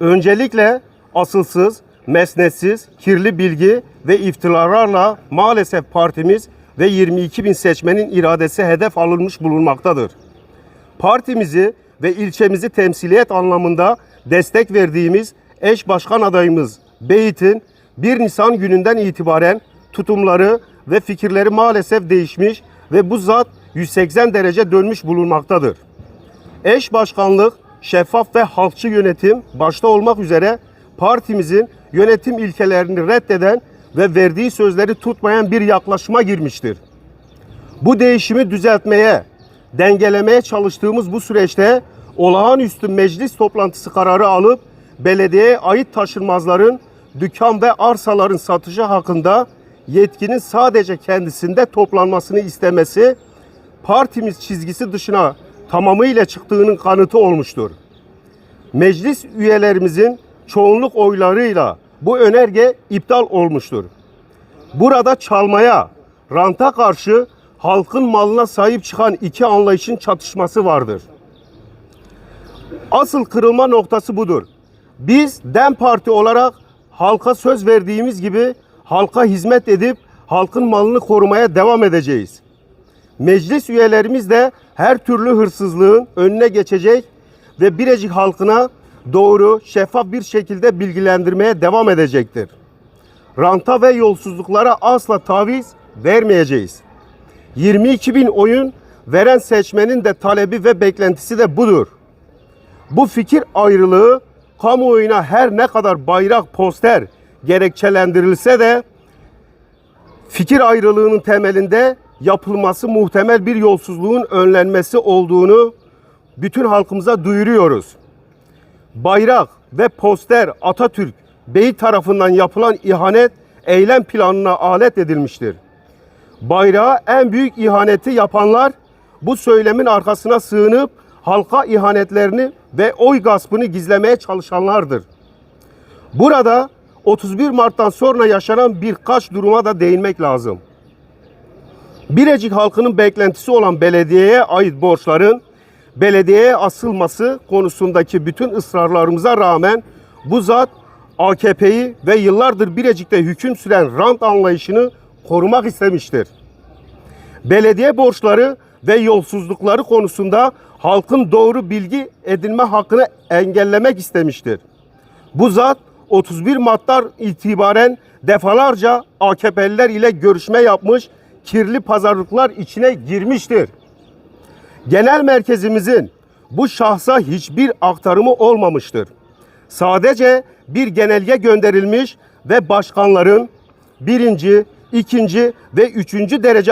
Öncelikle asılsız, mesnetsiz, kirli bilgi ve iftiralarla maalesef partimiz ve 22 bin seçmenin iradesi hedef alınmış bulunmaktadır. Partimizi ve ilçemizi temsiliyet anlamında destek verdiğimiz eş başkan adayımız Beyit'in 1 Nisan gününden itibaren tutumları ve fikirleri maalesef değişmiş ve bu zat 180 derece dönmüş bulunmaktadır. Eş başkanlık, şeffaf ve halkçı yönetim başta olmak üzere partimizin yönetim ilkelerini reddeden ve verdiği sözleri tutmayan bir yaklaşıma girmiştir. Bu değişimi düzeltmeye, dengelemeye çalıştığımız bu süreçte olağanüstü meclis toplantısı kararı alıp belediyeye ait taşınmazların dükkan ve arsaların satışı hakkında yetkinin sadece kendisinde toplanmasını istemesi partimiz çizgisi dışına tamamıyla çıktığının kanıtı olmuştur. Meclis üyelerimizin çoğunluk oylarıyla bu önerge iptal olmuştur. Burada çalmaya, ranta karşı halkın malına sahip çıkan iki anlayışın çatışması vardır. Asıl kırılma noktası budur. Biz DEM Parti olarak halka söz verdiğimiz gibi halka hizmet edip halkın malını korumaya devam edeceğiz. Meclis üyelerimiz de her türlü hırsızlığın önüne geçecek ve Birecik halkına doğru, şeffaf bir şekilde bilgilendirmeye devam edecektir. Ranta ve yolsuzluklara asla taviz vermeyeceğiz. 22 bin oyun veren seçmenin de talebi ve beklentisi de budur. Bu fikir ayrılığı kamuoyuna her ne kadar bayrak, poster gerekçelendirilse de fikir ayrılığının temelinde yapılması muhtemel bir yolsuzluğun önlenmesi olduğunu bütün halkımıza duyuruyoruz. Bayrak ve poster Atatürk Bey tarafından yapılan ihanet eylem planına alet edilmiştir. Bayrağa en büyük ihaneti yapanlar bu söylemin arkasına sığınıp halka ihanetlerini ve oy gaspını gizlemeye çalışanlardır. Burada 31 Mart'tan sonra yaşanan birkaç duruma da değinmek lazım. Birecik halkının beklentisi olan belediyeye ait borçların belediyeye asılması konusundaki bütün ısrarlarımıza rağmen bu zat AKP'yi ve yıllardır Birecik'te hüküm süren rant anlayışını korumak istemiştir. Belediye borçları ve yolsuzlukları konusunda halkın doğru bilgi edinme hakkını engellemek istemiştir. Bu zat 31 Mart'tan itibaren defalarca AKP'liler ile görüşme yapmış, kirli pazarlıklar içine girmiştir. Genel merkezimizin bu şahsa hiçbir aktarımı olmamıştır. Sadece bir genelge gönderilmiş ve başkanların birinci, ikinci ve üçüncü derece